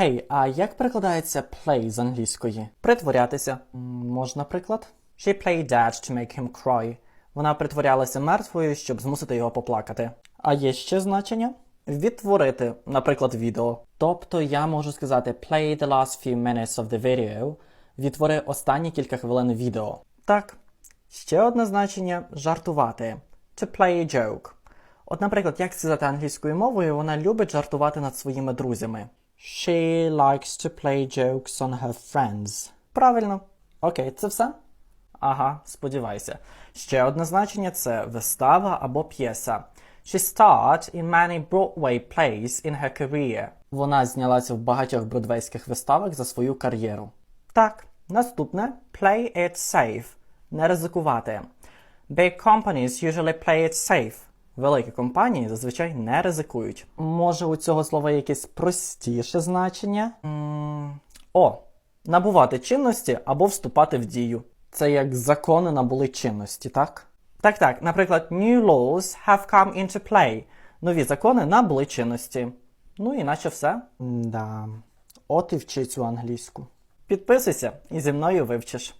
Гей, а як перекладається play з англійської? Притворятися. Можна приклад? She played dead to make him cry. Вона притворялася мертвою, щоб змусити його поплакати. А є ще значення? Відтворити, наприклад, відео. Тобто я можу сказати play the last few minutes of the video. Відтвори останні кілька хвилин відео. Так. Ще одне значення жартувати. To play a joke. От, наприклад, як сказати англійською мовою, вона любить жартувати над своїми друзями. She likes to play jokes on her friends. Правильно. Окей, це все? Ага, сподівайся. Ще одне значення це вистава або п'єса. She starred in many Broadway plays in her career. Вона знялася в багатьох бродвейських виставах за свою кар'єру. Так, наступне play it safe. Не ризикувати. Big companies usually play it safe. Великі компанії зазвичай не ризикують. Може, у цього слова якесь простіше значення? м О, набувати чинності або вступати в дію. Це як закони набули чинності, так? Так, так. Наприклад, new laws have come into play. Нові закони набули чинності. Ну і наче все. Да. От і вчи цю англійську. Підписуйся і зі мною вивчиш.